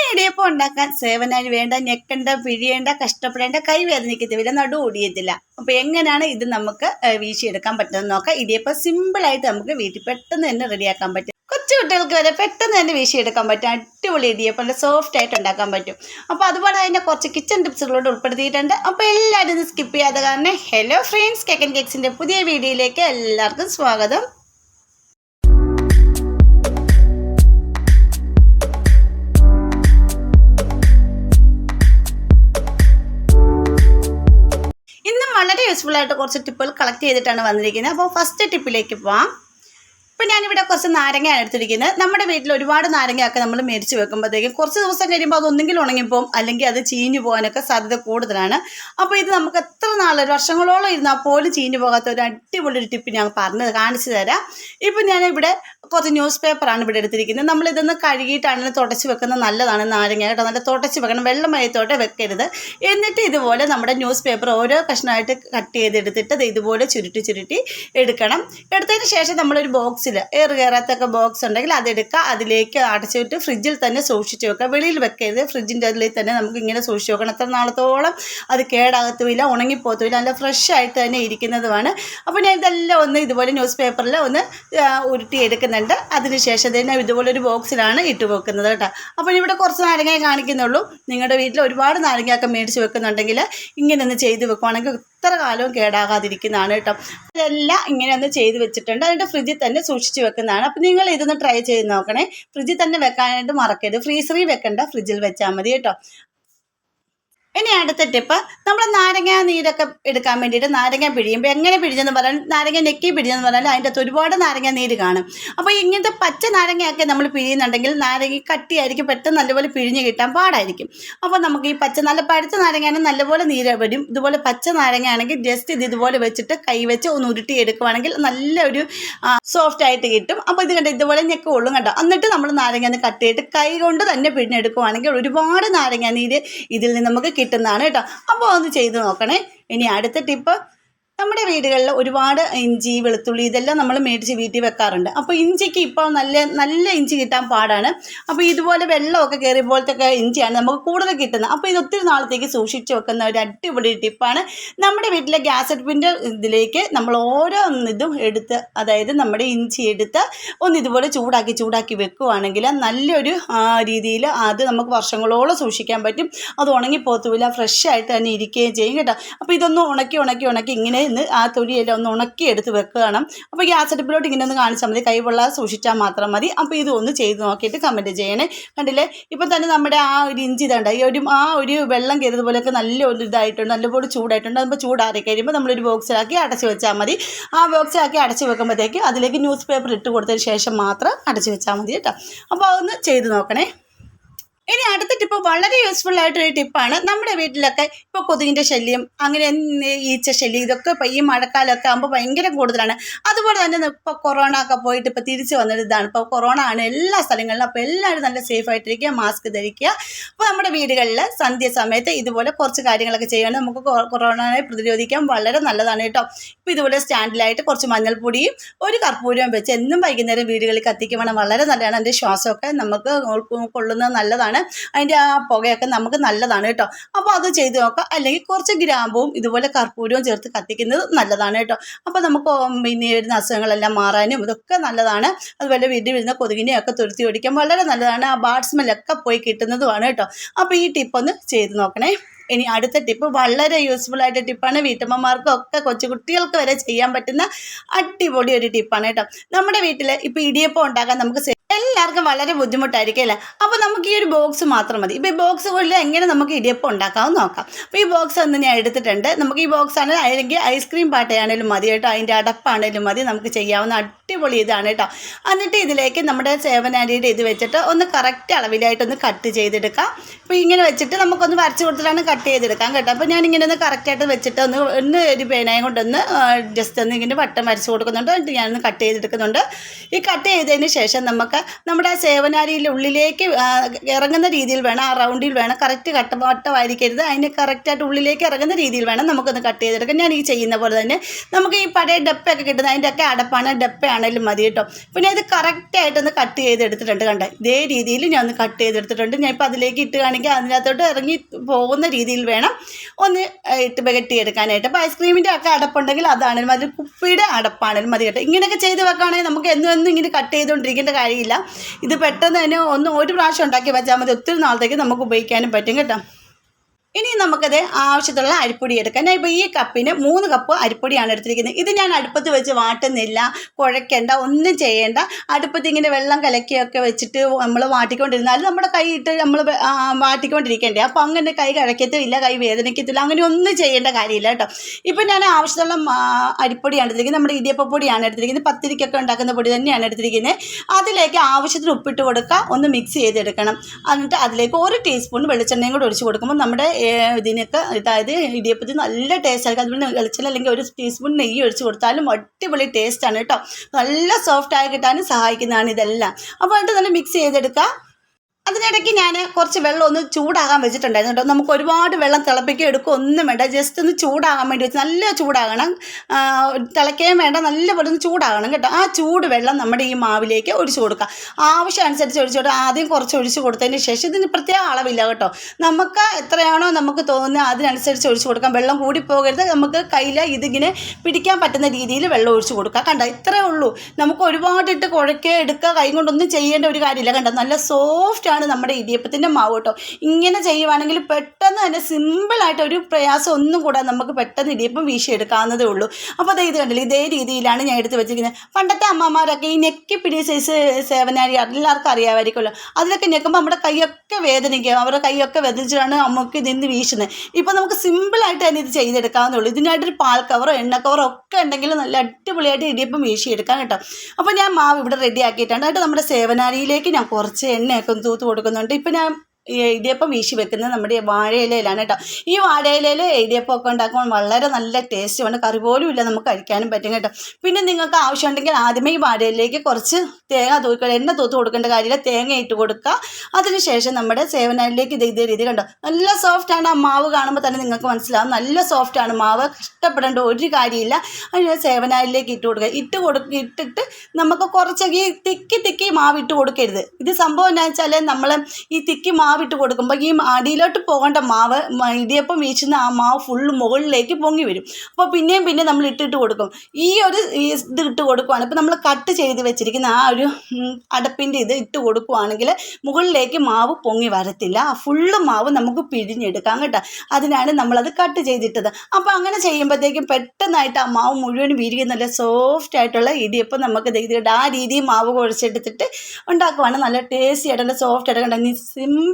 ഇനി ഇടിയപ്പം ഉണ്ടാക്കാൻ സേവനായി വേണ്ട ഞെക്കണ്ട പിഴിയേണ്ട കഷ്ടപ്പെടേണ്ട കൈവേദനിക്കത്തില്ല നടു ഓടിയത്തില്ല അപ്പോൾ എങ്ങനെയാണ് ഇത് നമുക്ക് വീശിയെടുക്കാൻ പറ്റുന്നത് നോക്കാം. ഇടിയപ്പം സിമ്പിൾ ആയിട്ട് നമുക്ക് വീട്ടിൽ പെട്ടെന്ന് തന്നെ റെഡിയാക്കാൻ പറ്റും. കൊച്ചു കുട്ടികൾക്ക് വരെ പെട്ടെന്ന് തന്നെ വീശിയെടുക്കാൻ പറ്റും. അടിപൊളി ഇടിയപ്പം സോഫ്റ്റ് ആയിട്ട് ഉണ്ടാക്കാൻ പറ്റും. അപ്പോൾ അതുപോലെ തന്നെ കുറച്ച് കിച്ചൺ ടിപ്സുകളോട് ഉൾപ്പെടുത്തിയിട്ടുണ്ട്. അപ്പോൾ എല്ലാവരും സ്കിപ്പ് ചെയ്യാതെ കാരണം ഹലോ ഫ്രണ്ട്സ് കേക്കൻ കേക്സിന്റെ പുതിയ വീഡിയോയിലേക്ക് എല്ലാവർക്കും സ്വാഗതം. യൂസ്ഫുൾ ആയിട്ട് കുറച്ച് ടിപ്പുകൾ കളക്ട് ചെയ്തിട്ടാണ് വന്നിരിക്കുന്നത്. അപ്പോൾ ഫസ്റ്റ് ടിപ്പിലേക്ക് പോവാം. ഇപ്പം ഞാനിവിടെ കുറച്ച് നാരങ്ങയാണ് എടുത്തിരിക്കുന്നത്. നമ്മുടെ വീട്ടിൽ ഒരുപാട് നാരങ്ങയൊക്കെ നമ്മൾ മേടിച്ച് വെക്കുമ്പോഴത്തേക്കും കുറച്ച് ദിവസം കഴിയുമ്പോൾ അതൊന്നെങ്കിൽ ഉണങ്ങിപ്പോവും അല്ലെങ്കിൽ അത് ചീഞ്ഞു പോകാനൊക്കെ സാധ്യത കൂടുതലാണ്. അപ്പോൾ ഇത് നമുക്ക് എത്ര നാൾ ഒരു വർഷങ്ങളോളം ഇരുന്നാൽ പോലും ചീഞ്ഞു പോകാത്ത ഒരു അടിപൊളി ഒരു ടിപ്പ് ഞാൻ പറഞ്ഞത് കാണിച്ചു തരാം. ഇപ്പം ഞാനിവിടെ കുറച്ച് ന്യൂസ് പേപ്പറാണ് ഇവിടെ എടുത്തിരിക്കുന്നത്. നമ്മൾ നമ്മളിതൊന്ന് കഴുകിയിട്ടാണ് തുടച്ച് വെക്കുന്നത് നല്ലതാണ് നാരങ്ങ കേട്ടോ. നല്ല തുടച്ച് വെക്കണം. വെള്ളം മയത്തോടെ വെക്കരുത്. എന്നിട്ട് ഇതുപോലെ നമ്മുടെ ന്യൂസ് പേപ്പർ ഓരോ കഷ്ണമായിട്ട് കട്ട് ചെയ്തെടുത്തിട്ട് അത് ഇതുപോലെ ചുരുട്ടി ചുരുട്ടി എടുക്കണം. എടുത്തതിന് ശേഷം നമ്മളൊരു ബോക്സിൽ എയർ കയറാത്തൊക്കെ ബോക്സ് ഉണ്ടെങ്കിൽ അതെടുക്കുക അതിലേക്ക് അടച്ചിട്ട് ഫ്രിഡ്ജിൽ തന്നെ സൂക്ഷിച്ച് വെക്കുക. വെളിയിൽ വെക്കരുത്. ഫ്രിഡ്ജിന്റെ അതിൽ തന്നെ നമുക്ക് ഇങ്ങനെ സൂക്ഷിച്ച് വെക്കണം. എത്ര നാളത്തോളം അത് കേടാകത്തുമില്ല ഉണങ്ങിപ്പോത്തുമില്ല. നല്ല ഫ്രഷ് ആയിട്ട് തന്നെ ഇരിക്കുന്നതുമാണ്. അപ്പോൾ ഞാൻ ഇതെല്ലാം ഒന്ന് ഇതുപോലെ ന്യൂസ് പേപ്പറിൽ ഒന്ന് ഉരുട്ടി എടുക്കുന്നുണ്ട് അതിനുശേഷം തന്നെ ഇതുപോലൊരു ബോക്സിലാണ് ഇട്ട് വെക്കുന്നത് കേട്ടോ. അപ്പോൾ ഇവിടെ കുറച്ച് നാരങ്ങയെ കാണിക്കുന്നുള്ളൂ. നിങ്ങളുടെ വീട്ടിൽ ഒരുപാട് നാരങ്ങയൊക്കെ മേടിച്ച് വെക്കുന്നുണ്ടെങ്കിൽ ഇങ്ങനെ ഒന്ന് ചെയ്ത് വെക്കുവാണെങ്കിൽ ഇത്ര കാലവും കേടാകാതിരിക്കുന്നതാണ് കേട്ടോ. ഇതെല്ലാം ഇങ്ങനെ ഒന്ന് ചെയ്ത് വെച്ചിട്ടുണ്ട്. അതിന്റെ ഫ്രിഡ്ജിൽ തന്നെ സൂക്ഷിച്ച് വെക്കുന്നതാണ്. അപ്പോൾ നിങ്ങൾ ഇതൊന്ന് ട്രൈ ചെയ്ത് നോക്കണേ. ഫ്രിഡ്ജിൽ തന്നെ വെക്കാനായിട്ട് മറക്കരുത്. ഫ്രീസറിൽ വെക്കണ്ട. ഫ്രിഡ്ജിൽ വെച്ചാൽ മതി കേട്ടോ. ഇനി അടുത്ത ടിപ്പ് നമ്മൾ നാരങ്ങ നീരൊക്കെ എടുക്കാൻ വേണ്ടിയിട്ട് നാരങ്ങ പിഴിയുമ്പോൾ എങ്ങനെ പിഴിഞ്ഞെന്ന് പറഞ്ഞാൽ നാരങ്ങ നെക്കി പിഴിഞ്ഞെന്ന് പറഞ്ഞാൽ അതിന്റെ അകത്ത് ഒരുപാട് നാരങ്ങ നീര് കാണും. അപ്പോൾ ഇങ്ങനത്തെ പച്ച നാരങ്ങയൊക്കെ നമ്മൾ പിഴിയുന്നുണ്ടെങ്കിൽ നാരങ്ങ കട്ടിയായിരിക്കും പെട്ടെന്ന് നല്ലപോലെ പിഴിഞ്ഞ് കിട്ടാൻ പാടായിരിക്കും. അപ്പോൾ നമുക്ക് ഈ പച്ച നല്ല പഴുത്ത നാരങ്ങയാണെങ്കിൽ നല്ലപോലെ നീര് വരും. ഇതുപോലെ പച്ച നാരങ്ങയാണെങ്കിൽ ജസ്റ്റ് ഇത് ഇതുപോലെ വെച്ചിട്ട് കൈ വെച്ച് ഒന്ന് ഉരുട്ടി എടുക്കുവാണെങ്കിൽ നല്ലൊരു സോഫ്റ്റ് ആയിട്ട് കിട്ടും. അപ്പോൾ ഇത് കണ്ട് ഇതുപോലെ ഞെക്ക് കൊള്ളും കണ്ടോ? എന്നിട്ട് നമ്മൾ നാരങ്ങ കട്ട് ചെയ്തിട്ട് കൈ കൊണ്ട് തന്നെ പിഴിഞ്ഞെടുക്കുവാണെങ്കിൽ ഒരുപാട് നാരങ്ങ നീര് ഇതിൽ നിന്ന് നമുക്ക് കിട്ടുന്നതാണ് കേട്ടോ. അപ്പോൾ ഒന്ന് ചെയ്ത് നോക്കണേ. ഇനി അടുത്ത ടിപ്പ് നമ്മുടെ വീടുകളിൽ ഒരുപാട് ഇഞ്ചി വെളുത്തുള്ളി ഇതെല്ലാം നമ്മൾ മേടിച്ച് വീട്ടിൽ വെക്കാറുണ്ട്. അപ്പോൾ ഇഞ്ചിക്ക് ഇപ്പോൾ നല്ല നല്ല ഇഞ്ചി കിട്ടാൻ പാടാണ്. അപ്പോൾ ഇതുപോലെ വെള്ളമൊക്കെ കയറിയപ്പോഴത്തൊക്കെ ഇഞ്ചിയാണ് നമുക്ക് കൂടുതൽ കിട്ടുന്നത്. അപ്പോൾ ഇത് ഒത്തിരി നാളത്തേക്ക് സൂക്ഷിച്ച് വെക്കുന്ന ഒരു അടിപൊളി ടിപ്പാണ്. നമ്മുടെ വീട്ടിലെ ഗ്യാസ് അടുപ്പിന്റെ ഇതിലേക്ക് നമ്മൾ ഓരോ ഇതും എടുത്ത് അതായത് നമ്മുടെ ഇഞ്ചി എടുത്ത് ഒന്ന് ഇതുപോലെ ചൂടാക്കി ചൂടാക്കി വെക്കുകയാണെങ്കിൽ നല്ലൊരു രീതിയിൽ അത് നമുക്ക് വർഷങ്ങളോളം സൂക്ഷിക്കാൻ പറ്റും. അത് ഉണങ്ങി ഉണങ്ങിപ്പോത്തുമില്ല ഫ്രഷ് ആയിട്ട് തന്നെ ഇരിക്കുകയും ചെയ്യും കേട്ടോ. അപ്പോൾ ഇതൊന്ന് ഉണക്കി ഉണക്കി ഉണക്കി ഇങ്ങനെ ഇന്ന് ആ തൊലിയെല്ലാം ഒന്ന് ഉണക്കി എടുത്ത് വെക്കണം അപ്പോൾ ഗ്യാസ് അടുപ്പിലോട്ട് ഇങ്ങനെ ഒന്ന് കാണിച്ചാൽ മതി. കൈ പൊള്ളാതെ സൂക്ഷിച്ചാൽ മാത്രം മതി. അപ്പോൾ ഇതൊന്ന് ചെയ്ത് നോക്കിയിട്ട് കമന്റ് ചെയ്യണേ. കണ്ടില്ലേ? ഇപ്പം തന്നെ നമ്മുടെ ആ ഒരു ഇഞ്ചി ഇതുണ്ട് ഈ ഒരു ആ ഒരു വെള്ളം കയറിയത് പോലെയൊക്കെ നല്ല ഒരു ഇതായിട്ടുണ്ട്. നല്ലപോലെ ചൂടായിട്ടുണ്ട്. അപ്പോൾ ചൂടാറി കഴിയുമ്പോൾ നമ്മളൊരു ബോക്സിലാക്കി അടച്ചു വെച്ചാൽ മതി. ആ ബോക്സിലാക്കി അടച്ചു വെക്കുമ്പോഴത്തേക്ക് അതിലേക്ക് ന്യൂസ് പേപ്പർ ഇട്ട് കൊടുത്തതിന് ശേഷം മാത്രം അടച്ചു വെച്ചാൽ മതി കേട്ടോ. അപ്പോൾ അതൊന്ന് ചെയ്ത് നോക്കണേ. ഇനി അടുത്ത ടിപ്പ് വളരെ യൂസ്ഫുൾ ആയിട്ടൊരു ടിപ്പാണ് നമ്മുടെ വീട്ടിലൊക്കെ ഇപ്പോൾ കൊതുകിന്റെ ശല്യം അങ്ങനെ ഈച്ച ശല്യം ഇതൊക്കെ ഈ മഴക്കാലമൊക്കെ ആകുമ്പോൾ ഭയങ്കര കൂടുതലാണ്. അതുപോലെ തന്നെ ഇപ്പോൾ കൊറോണ ഒക്കെ പോയിട്ട് ഇപ്പോൾ തിരിച്ചു വന്നൊരു ഇതാണ്. ഇപ്പോൾ കൊറോണ ആണ് എല്ലാ സ്ഥലങ്ങളിലും അപ്പോൾ എല്ലാവരും നല്ല സേഫ് ആയിട്ടിരിക്കുക മാസ്ക് ധരിക്കുക. അപ്പോൾ നമ്മുടെ വീടുകളിൽ സന്ധ്യ സമയത്ത് ഇതുപോലെ കുറച്ച് കാര്യങ്ങളൊക്കെ ചെയ്യുകയാണെങ്കിൽ നമുക്ക് കൊറോണയെ പ്രതിരോധിക്കാൻ വളരെ നല്ലതാണ് കേട്ടോ. ഇപ്പോൾ ഇതുപോലെ സ്റ്റാൻഡിലായിട്ട് കുറച്ച് മഞ്ഞൾപ്പൊടിയും ഒരു കർപ്പൂരവും വെച്ച് എന്നും വൈകുന്നേരം വീടുകളിൽ കത്തിക്കുവാണ് വളരെ നല്ലതാണ്. അതിന്റെ ശ്വാസമൊക്കെ നമുക്ക് കൊള്ളുന്നത് നല്ലതാണ്. അതിന്റെ ആ പുകയൊക്കെ നമുക്ക് നല്ലതാണ് കേട്ടോ. അപ്പോൾ അത് ചെയ്ത് നോക്കാം. അല്ലെങ്കിൽ കുറച്ച് ഗ്രാമ്പും ഇതുപോലെ കർപ്പൂരവും ചേർത്ത് കത്തിക്കുന്നത് നല്ലതാണ് കേട്ടോ. അപ്പോൾ നമുക്ക് പിന്നെ വരുന്ന അസുഖങ്ങളെല്ലാം മാറാനും ഇതൊക്കെ നല്ലതാണ്. അതുപോലെ വീട്ടിൽ വരുന്ന കൊതുകിനെയൊക്കെ തുരുത്തി ഓടിക്കാൻ വളരെ നല്ലതാണ്. ആ ബാഡ് സ്മെല്ലൊക്കെ പോയി കിട്ടുന്നതുമാണ് കേട്ടോ. അപ്പോൾ ഈ ടിപ്പ് ഒന്ന് ചെയ്ത് നോക്കണേ. ഇനി അടുത്ത ടിപ്പ് വളരെ യൂസ്ഫുൾ ആയിട്ട് ടിപ്പാണ്. വീട്ടമ്മമാർക്കും ഒക്കെ കൊച്ചുകുട്ടികൾക്ക് വരെ ചെയ്യാൻ പറ്റുന്ന അടിപൊളി ഒരു ടിപ്പാണ് കേട്ടോ. നമ്മുടെ വീട്ടിൽ ഇപ്പോൾ ഇടിയപ്പം ഉണ്ടാക്കാൻ നമുക്ക് എല്ലാവർക്കും വളരെ ബുദ്ധിമുട്ടായിരിക്കും അല്ലേ? അപ്പോൾ നമുക്ക് ഈ ഒരു ബോക്സ് മാത്രം മതി. ഇപ്പോൾ ഈ ബോക്സ് കൊണ്ട് എങ്ങനെ നമുക്ക് ഇടിയപ്പം ഉണ്ടാക്കാമെന്ന് നോക്കാം. അപ്പോൾ ഈ ബോക്സ് ഒന്ന് ഞാൻ എടുത്തിട്ടുണ്ട്. നമുക്ക് ഈ ബോക്സ് ആണെങ്കിൽ അല്ലെങ്കിൽ ഐസ്ക്രീം പാട്ടയാണേലും മതി കേട്ടോ. അതിന്റെ അടപ്പാണേലും മതി നമുക്ക് ചെയ്യാവുന്ന അടിപൊളി ഇതാണ് കേട്ടോ. എന്നിട്ട് ഇതിലേക്ക് നമ്മുടെ സേവനാരിയുടെ ഇത് വെച്ചിട്ട് ഒന്ന് കറക്റ്റ് അളവിലായിട്ടൊന്ന് കട്ട് ചെയ്തെടുക്കാം. അപ്പോൾ ഇങ്ങനെ വെച്ചിട്ട് നമുക്കൊന്ന് വരച്ച് കൊടുത്തിട്ടാണ് കട്ട് ചെയ്തെടുക്കാം കേട്ടോ. അപ്പോൾ ഞാൻ ഇങ്ങനെ ഒന്ന് കറക്റ്റായിട്ട് വെച്ചിട്ട് ഒന്ന് ഒന്ന് ഒരു പേനയും കൊണ്ടൊന്ന് ജസ്റ്റ് ഒന്ന് ഇങ്ങനെ വട്ടം വരച്ച് കൊടുക്കുന്നുണ്ട്. എന്നിട്ട് ഞാനൊന്ന് കട്ട് ചെയ്തെടുക്കുന്നുണ്ട്. ഈ കട്ട് ചെയ്തതിന് ശേഷം നമുക്ക് നമ്മുടെ ആ സേവനാരിയിൽ ഉള്ളിലേക്ക് ഇറങ്ങുന്ന രീതിയിൽ വേണം ആ റൗണ്ടിൽ വേണം കറക്റ്റ് കട്ട വട്ടമായിരിക്കരുത്. അതിന് കറക്റ്റായിട്ട് ഉള്ളിലേക്ക് ഇറങ്ങുന്ന രീതിയിൽ വേണം നമുക്കൊന്ന് കട്ട് ചെയ്തെടുക്കാം ഞാൻ ഈ ചെയ്യുന്ന പോലെ തന്നെ നമുക്ക് ഈ പഴയ ഡപ്പയൊക്കെ കിട്ടുന്നത് അതിന്റെ ഒക്കെ അടപ്പാണ് ഡപ്പയാണ്. ആണെങ്കിലും മതി കേട്ടോ. പിന്നെ ഇത് കറക്റ്റായിട്ടൊന്ന് കട്ട് ചെയ്തെടുത്തിട്ടുണ്ട് കണ്ട? ഇതേ രീതിയിൽ ഞാൻ ഒന്ന് കട്ട് ചെയ്തെടുത്തിട്ടുണ്ട്. ഞാൻ ഇപ്പോൾ അതിലേക്ക് ഇട്ട് അതിനകത്തോട്ട് ഇറങ്ങി പോകുന്ന രീതിയിൽ വേണം ഒന്ന് ഇട്ട് എടുക്കാനായിട്ട് അപ്പോൾ ഐസ്ക്രീമിന്റെ ഒക്കെ അടപ്പുണ്ടെങ്കിൽ അതാണെങ്കിലും അതിൽ കുപ്പിയുടെ അടപ്പാണെങ്കിലും മതി കേട്ടോ. ഇങ്ങനെയൊക്കെ ചെയ്ത് വെക്കുകയാണെങ്കിൽ നമുക്ക് എന്നും എന്നും ഇങ്ങനെ കട്ട് ചെയ്തുകൊണ്ടിരിക്കേണ്ട കാര്യമില്ല. ഇത് പെട്ടെന്ന് തന്നെ ഒന്ന് ഒരു പ്രാവശ്യം ഉണ്ടാക്കി വെച്ചാൽ മതി. ഒത്തിരി നാളത്തേക്ക് നമുക്ക് ഉപയോഗിക്കാനും പറ്റും കേട്ടോ. ഇനി നമുക്കത് ആവശ്യത്തിലുള്ള അരിപ്പൊടി എടുക്കാം. ഞാൻ ഇപ്പോൾ ഈ കപ്പിന് മൂന്ന് കപ്പ് അരിപ്പൊടിയാണ് എടുത്തിരിക്കുന്നത്. ഇത് ഞാൻ അടുപ്പത്ത് വെച്ച് വാട്ടുന്നില്ല കുഴക്കേണ്ട ഒന്നും ചെയ്യേണ്ട. അടുപ്പത്ത് ഇങ്ങനെ വെള്ളം കലക്കിയൊക്കെ വെച്ചിട്ട് നമ്മൾ വാട്ടിക്കൊണ്ടിരുന്നാൽ നമ്മുടെ കൈ ഇട്ട് നമ്മൾ വാട്ടിക്കൊണ്ടിരിക്കേണ്ടേ. അപ്പോൾ അങ്ങനെ കൈ കഴക്കത്തില്ല കൈ വേദനിക്കത്തില്ല അങ്ങനെ ഒന്നും ചെയ്യേണ്ട കാര്യമില്ല കേട്ടോ. ഇപ്പം ഞാൻ ആവശ്യത്തിലുള്ള അരിപ്പൊടിയാണ് എടുത്തിരിക്കുന്നത്. നമ്മുടെ ഇടിയപ്പപ്പൊടിയാണ് എടുത്തിരിക്കുന്നത്. പത്തിരിക്കൊക്കെ ഉണ്ടാക്കുന്ന പൊടി തന്നെയാണ് എടുത്തിരിക്കുന്നത്. അതിലേക്ക് ആവശ്യത്തിന് ഉപ്പിട്ട് കൊടുക്കുക. ഒന്ന് മിക്സ് ചെയ്തെടുക്കണം. എന്നിട്ട് അതിലേക്ക് ഒരു ടീസ്പൂൺ വെളിച്ചെണ്ണയും കൂടെ ഒഴിച്ച് കൊടുക്കുമ്പോൾ നമ്മുടെ ഇതിനൊക്കെ അതായത് ഇടിയപ്പത്തിന് നല്ല ടേസ്റ്റ് ആയിരിക്കും. അതുപോലെ വെളിച്ചെണ്ണ അല്ലെങ്കിൽ ഒരു ടീസ്പൂൺ നെയ്യ് ഒഴിച്ച് കൊടുത്താലും അടിപൊളി ടേസ്റ്റാണ് കേട്ടോ. നല്ല സോഫ്റ്റ് ആയി കിട്ടാനും സഹായിക്കുന്നതാണ് ഇതെല്ലാം. അപ്പോൾ എന്നിട്ട് നല്ല മിക്സ് ചെയ്തെടുക്കുക അതിനിടയ്ക്ക് ഞാൻ കുറച്ച് വെള്ളം ഒന്ന് ചൂടാകാൻ വെച്ചിട്ടുണ്ടായിരുന്നു കേട്ടോ. നമുക്ക് ഒരുപാട് വെള്ളം തിളപ്പിക്കുക എടുക്കുക ഒന്നും വേണ്ട. ജസ്റ്റ് ഒന്ന് ചൂടാകാൻ വേണ്ടി വെച്ച് നല്ല ചൂടാകണം. തിളയ്ക്കുകയും വേണ്ട നല്ലപോലെ ഒന്ന് ചൂടാകണം കേട്ടോ. ആ ചൂട് വെള്ളം നമ്മുടെ ഈ മാവിലേക്ക് ഒഴിച്ചു കൊടുക്കുക. ആവശ്യം അനുസരിച്ച് ഒഴിച്ചു കൊടുക്കുക. ആദ്യം കുറച്ച് ഒഴിച്ച് കൊടുത്തതിന് ശേഷം ഇതിന് പ്രത്യേക അളവില്ല കേട്ടോ. നമുക്ക് എത്രയാണോ നമുക്ക് തോന്നുന്നത് അതിനനുസരിച്ച് ഒഴിച്ചു കൊടുക്കാം. വെള്ളം കൂടി പോകരുത്. നമുക്ക് കയ്യിൽ ഇതിങ്ങനെ പിടിക്കാൻ പറ്റുന്ന രീതിയിൽ വെള്ളം ഒഴിച്ചു കൊടുക്കുക. കണ്ട? ഇത്രേ ഉള്ളൂ. നമുക്ക് ഒരുപാടിട്ട് കുഴക്കുക എടുക്കുക കൈ കൊണ്ടൊന്നും ചെയ്യേണ്ട ഒരു കാര്യമില്ല. കണ്ടോ? നല്ല സോഫ്റ്റ് നമ്മുടെ ഇടിയപ്പത്തിന്റെ മാവ് കേട്ടോ. ഇങ്ങനെ ചെയ്യുവാണെങ്കിൽ പെട്ടെന്ന് തന്നെ സിമ്പിളായിട്ട് ഒരു പ്രയാസം ഒന്നും കൂടാതെ നമുക്ക് പെട്ടെന്ന് ഇടിയപ്പം വീശിയെടുക്കാവുന്നതേ ഉള്ളൂ. അപ്പോൾ അത് ഇത് കണ്ടില്ല ഇതേ രീതിയിലാണ് ഞാൻ എടുത്ത് വെച്ചിരിക്കുന്നത്. പണ്ടത്തെ അമ്മമാരൊക്കെ ഈ നെക്കി പിടിയ സൈസ് സേവനാരി എല്ലാവർക്കും അറിയാമായിരിക്കുമല്ലോ. അതിലൊക്കെ ഞെക്കുമ്പോൾ നമ്മുടെ കൈയൊക്കെ വേദനിക്കും. അവരുടെ കൈയൊക്കെ വേദനിച്ചിട്ടാണ് അമ്മയ്ക്ക് ഇതിന്ന് വീശുന്നത്. ഇപ്പോൾ നമുക്ക് സിമ്പിളായിട്ട് തന്നെ ഇത് ചെയ്തെടുക്കാവുന്നേ ഉള്ളൂ. ഇതിനായിട്ടൊരു പാൽ കവറോ എണ്ണ കവറോ ഒക്കെ ഉണ്ടെങ്കിൽ നല്ല അടിപൊളിയായിട്ട് ഇടിയപ്പം വീശിയെടുക്കാം കേട്ടോ. അപ്പോൾ ഞാൻ മാവ് ഇവിടെ റെഡി ആക്കിയിട്ടുണ്ട്. എന്നിട്ട് നമ്മുടെ സേവനാരിയിലേക്ക് ഞാൻ കുറച്ച് എണ്ണയൊക്കെ ഒന്ന് തൂത്ത് കൊടുക്കുന്നുണ്ട്. ഇപ്പം ഞാൻ ഇടിയപ്പം വീശി വെക്കുന്നത് നമ്മുടെ വാഴയിലയിലാണ് കേട്ടോ. ഈ വാഴയിലയിൽ ഇടിയപ്പം ഒക്കെ ഉണ്ടാക്കുമ്പോൾ വളരെ നല്ല ടേസ്റ്റുമാണ് കറി പോലും ഇല്ല നമുക്ക് കഴിക്കാനും പറ്റും കേട്ടോ. പിന്നെ നിങ്ങൾക്ക് ആവശ്യമുണ്ടെങ്കിൽ ആദ്യമേ ഈ വാഴയിലേക്ക് കുറച്ച് തേങ്ങ തൂക്കുക എണ്ണ തൂത്ത് കൊടുക്കേണ്ട കാര്യമില്ല. തേങ്ങ ഇട്ട് കൊടുക്കുക. അതിനുശേഷം നമ്മുടെ സേവനയിലേക്ക് ഇത് ഇതേ രീതി കണ്ടോ. നല്ല സോഫ്റ്റാണ് ആ മാവ് കാണുമ്പോൾ തന്നെ നിങ്ങൾക്ക് മനസ്സിലാവും. നല്ല സോഫ്റ്റാണ് മാവ്. കഷ്ടപ്പെടേണ്ട ഒരു കാര്യമില്ല. അതിന് സേവനായിലേക്ക് ഇട്ട് കൊടുക്കുക. ഇട്ട് കൊടു ഇട്ടിട്ട് നമുക്ക് കുറച്ച് ഈ തിക്കി തിക്കി മാവ് ഇട്ട് കൊടുക്കരുത്. ഇത് സംഭവം എന്താണെന്ന് വെച്ചാൽ നമ്മൾ ഈ തിക്കി മാവ് ഇട്ട് കൊടുക്കുമ്പോൾ ഈ അടിയിലോട്ട് പോകേണ്ട മാവ് ഇടിയപ്പം വീശുന്ന ആ മാവ് ഫുള്ള് മുകളിലേക്ക് പൊങ്ങി വരും. അപ്പോൾ പിന്നെയും പിന്നെ നമ്മൾ ഇട്ടിട്ട് കൊടുക്കും. ഈ ഒരു ഇത് ഇട്ട് കൊടുക്കുവാണ്. ഇപ്പോൾ നമ്മൾ കട്ട് ചെയ്ത് വെച്ചിരിക്കുന്ന ആ ഒരു അടപ്പിന്റെ ഇത് ഇട്ട് കൊടുക്കുവാണെങ്കിൽ മുകളിലേക്ക് മാവ് പൊങ്ങി വരത്തില്ല. ആ ഫുള്ള് മാവ് നമുക്ക് പിഴിഞ്ഞെടുക്കാം കേട്ടോ. അതിനാണ് നമ്മളത് കട്ട് ചെയ്തിട്ടത്. അപ്പോൾ അങ്ങനെ ചെയ്യുമ്പോഴത്തേക്കും പെട്ടെന്നായിട്ട് ആ മാവ് മുഴുവൻ വീരുകയും നല്ല സോഫ്റ്റ് ആയിട്ടുള്ള ഇടിയപ്പം നമുക്ക് ചെയ്തിട്ട് ആ രീതിയിൽ മാവ് കുഴച്ചെടുത്തിട്ട് ഉണ്ടാക്കുവാണ്. നല്ല ടേസ്റ്റി ആയിട്ട് നല്ല സോഫ്റ്റ് ആയിട്ട്. കണ്ടോ?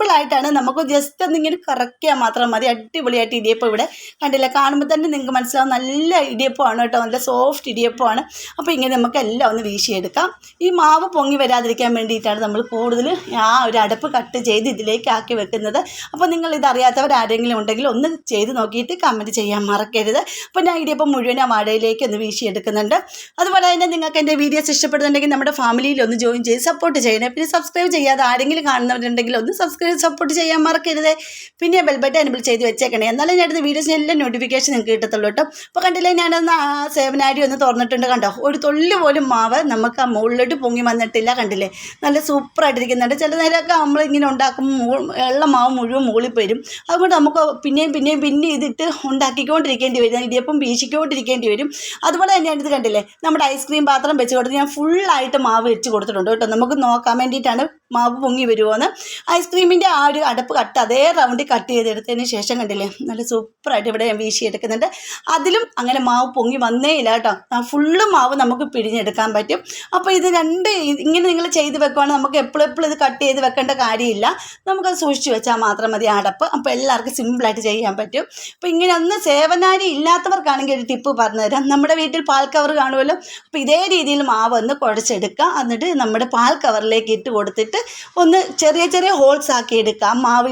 സിമ്പിളായിട്ടാണ് നമുക്ക് ജസ്റ്റ് ഒന്നിങ്ങനെ കറക്കിയാൽ മാത്രം മതി. അടിപൊളിയായിട്ട് ഇടിയപ്പം ഇവിടെ കണ്ടില്ല? കാണുമ്പോൾ തന്നെ നിങ്ങൾക്ക് മനസ്സിലാവും നല്ല ഇടിയപ്പമാണ് കേട്ടോ. നല്ല സോഫ്റ്റ് ഇടിയപ്പമാണ്. അപ്പോൾ ഇങ്ങനെ നമുക്ക് എല്ലാം ഒന്ന് വീശിയെടുക്കാം. ഈ മാവ് പൊങ്ങി വരാതിരിക്കാൻ വേണ്ടിയിട്ടാണ് നമ്മൾ കൂടുതൽ ആ ഒരു അടുപ്പ് കട്ട് ചെയ്ത് ഇതിലേക്ക് ആക്കി വെക്കുന്നത്. അപ്പോൾ നിങ്ങൾ ഇതറിയാത്തവർ ആരെങ്കിലും ഉണ്ടെങ്കിൽ ഒന്ന് ചെയ്ത് നോക്കിയിട്ട് കമന്റ് ചെയ്യാൻ മറക്കരുത്. അപ്പോൾ ഞാൻ ഇടിയപ്പം മുഴുവൻ ആ വാഴയിലേക്ക് ഒന്ന് വീശിയെടുക്കുന്നുണ്ട്. അതുപോലെ തന്നെ നിങ്ങൾക്ക് എന്റെ വീഡിയോസ് ഇഷ്ടപ്പെടുന്നുണ്ടെങ്കിൽ നമ്മുടെ ഫാമിലിയിൽ ഒന്ന് ജോയിൻ ചെയ്ത് സപ്പോർട്ട് ചെയ്യണേ. പിന്നെ സബ്സ്ക്രൈബ് ചെയ്യാതെ ആരെങ്കിലും കാണുന്നവരുണ്ടെങ്കിൽ ഒന്ന് സബ്സ്ക്രൈബ് സപ്പോർട്ട് ചെയ്യാൻ മറക്കരുത്. പിന്നെ ബെൽ ബട്ടൺ എനബിൾ ചെയ്ത് വെച്ചേക്കണേ. എന്നാലും ഞാൻ അടുത്ത വീഡിയോസിന് എല്ലാം നോട്ടിഫിക്കേഷൻ നിങ്ങൾക്ക് കിട്ടത്തുള്ളൂ കേട്ടോ. അപ്പോൾ കണ്ടില്ലേ ഞാനൊന്ന് ആ സേവനാരി ഒന്ന് തുറന്നിട്ടുണ്ട് കണ്ടോ? ഒരു തുള്ളി പോലും മാവ് നമുക്ക് ആ മുകളിലോട്ട് പൊങ്ങി വന്നിട്ടില്ല കണ്ടില്ലേ? നല്ല സൂപ്പറായിട്ടിരിക്കുന്നുണ്ട് ചില നേരമൊക്കെ നമ്മൾ ഇങ്ങനെ ഉണ്ടാക്കുമ്പോൾ വെള്ള മാവ് മുഴുവൻ മുകളിൽ വരും. അതുകൊണ്ട് നമുക്ക് പിന്നെയും പിന്നെയും പിന്നെ ഇതിട്ട് ഉണ്ടാക്കിക്കൊണ്ടിരിക്കേണ്ടി വരും. ഇടിയപ്പം വീശിക്കൊണ്ടിരിക്കേണ്ടി വരും. അതുപോലെ തന്നെയാണ് ഇത് കണ്ടില്ലേ? നമ്മുടെ ഐസ്ക്രീം പാത്രം വെച്ച് കൊടുത്ത് ഞാൻ ഫുള്ളായിട്ട് മാവ് വെച്ച് കൊടുത്തിട്ടുണ്ട് കേട്ടോ. നമുക്ക് നോക്കാൻ വേണ്ടിയിട്ടാണ് മാവ് പൊങ്ങി വരുമോയെന്ന് ഐസ്ക്രീമിന്റെ ആ ഒരു അടപ്പ് കട്ട് അതേ റൗണ്ടിൽ കട്ട് ചെയ്തെടുത്തതിന് ശേഷം കണ്ടില്ലേ? നല്ല സൂപ്പറായിട്ട് ഇവിടെ ഞാൻ വീശിയെടുക്കുന്നുണ്ട്. അതിലും അങ്ങനെ മാവ് പൊങ്ങി വന്നേ ഇല്ല കേട്ടോ. ആ ഫുള്ള് മാവ് നമുക്ക് പിഴിഞ്ഞെടുക്കാൻ പറ്റും. അപ്പോൾ ഇത് രണ്ട് ഇങ്ങനെ നിങ്ങൾ ചെയ്ത് വെക്കുവാണെങ്കിൽ നമുക്ക് എപ്പോഴും എപ്പോഴും ഇത് കട്ട് ചെയ്ത് വെക്കേണ്ട കാര്യമില്ല. നമുക്കത് സൂക്ഷിച്ച് വെച്ചാൽ മാത്രം മതി അടപ്പ്. അപ്പോൾ എല്ലാവർക്കും സിമ്പിളായിട്ട് ചെയ്യാൻ പറ്റും. അപ്പോൾ ഇങ്ങനെ ഒന്ന് സേവനാരി ഇല്ലാത്തവർക്കാണെങ്കിൽ ഒരു ടിപ്പ് പറഞ്ഞുതരാം. നമ്മുടെ വീട്ടിൽ പാൽ കവർ കാണുമല്ലോ? അപ്പോൾ ഇതേ രീതിയിൽ മാവ് ഒന്ന് കുഴച്ചെടുക്കുക. എന്നിട്ട് നമ്മുടെ പാൽ കവറിലേക്ക് ഇട്ട് കൊടുത്തിട്ട് ഒന്ന് ചെറിയ ചെറിയ ഹോൾസ് ആക്കി എടുക്കുക. മാവ്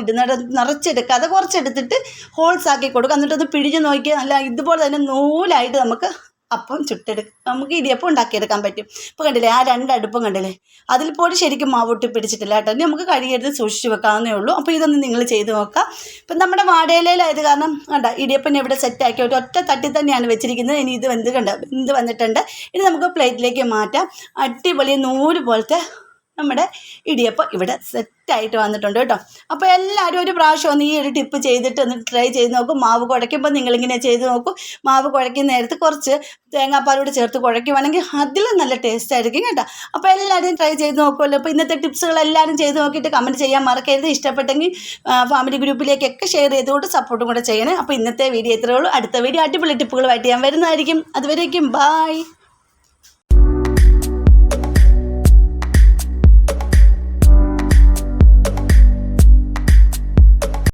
നിറച്ചെടുക്കുക. അത് കുറച്ചെടുത്തിട്ട് ഹോൾസ് ആക്കി കൊടുക്കുക. എന്നിട്ട് ഒന്ന് നോക്കിയാൽ നല്ല ഇതുപോലെ തന്നെ നൂലായിട്ട് നമുക്ക് അപ്പം ചുട്ടെടുക്കാം നമുക്ക് ഇടിയപ്പം ഉണ്ടാക്കിയെടുക്കാൻ പറ്റും. ഇപ്പോൾ കണ്ടില്ലേ ആ രണ്ട് അടുപ്പം കണ്ടില്ലേ? അതിൽ പോലും ശരിക്കും മാവൊട്ടി പിടിച്ചിട്ടില്ല കേട്ടോ. നമുക്ക് കഴുകിയെടുത്ത് സൂക്ഷിച്ച് വെക്കാവുന്നേ ഉള്ളൂ. അപ്പോൾ ഇതൊന്ന് നിങ്ങൾ ചെയ്ത് നോക്കാം ഇപ്പം നമ്മുടെ വാടയിലായത് കാരണം കണ്ട ഇടിയപ്പം ഇവിടെ സെറ്റാക്കി ഒരു ഒറ്റ തട്ടി തന്നെയാണ് വെച്ചിരിക്കുന്നത്. ഇനി ഇത് വെന്ത് കണ്ട വെന്ത് വന്നിട്ടുണ്ട്. ഇനി നമുക്ക് പ്ലേറ്റിലേക്ക് മാറ്റാം. അടിപൊളി നൂൽ പോലത്തെ നമ്മുടെ ഇടിയപ്പം ഇവിടെ സെറ്റായിട്ട് വന്നിട്ടുണ്ട് കേട്ടോ. അപ്പോൾ എല്ലാവരും ഒരു പ്രാവശ്യം ഒന്ന് ഈ ഒരു ടിപ്പ് ചെയ്തിട്ട് ഒന്ന് ട്രൈ ചെയ്ത് നോക്കും. മാവ് കുഴയ്ക്കുമ്പോൾ നിങ്ങളിങ്ങനെ ചെയ്ത് നോക്കും. മാവ് കുഴയ്ക്കുന്ന നേരത്ത് കുറച്ച് തേങ്ങാപ്പാലോട് ചേർത്ത് കുഴയ്ക്കുവാണെങ്കിൽ അതിലും നല്ല ടേസ്റ്റ് ആയിരിക്കും കേട്ടോ. അപ്പോൾ എല്ലാവരും ട്രൈ ചെയ്ത് നോക്കുമല്ലോ അപ്പോൾ ഇന്നത്തെ ടിപ്സുകൾ എല്ലാവരും ചെയ്ത് നോക്കിയിട്ട് കമന്റ് ചെയ്യാൻ മറക്കരുത്. ഇഷ്ടപ്പെട്ടെങ്കിൽ ഫാമിലി ഗ്രൂപ്പിലേക്കൊക്കെ ഷെയർ ചെയ്തുകൊണ്ട് സപ്പോർട്ടും കൂടെ ചെയ്യണേ. അപ്പോൾ ഇന്നത്തെ വീഡിയോ ഇത്രയേ ഉള്ളൂ. അടുത്ത വീഡിയോ അടിപൊളി ടിപ്പുകളുമായിട്ട് ഞാൻ വരുന്നതായിരിക്കും. അതുവരേക്കും ബായ്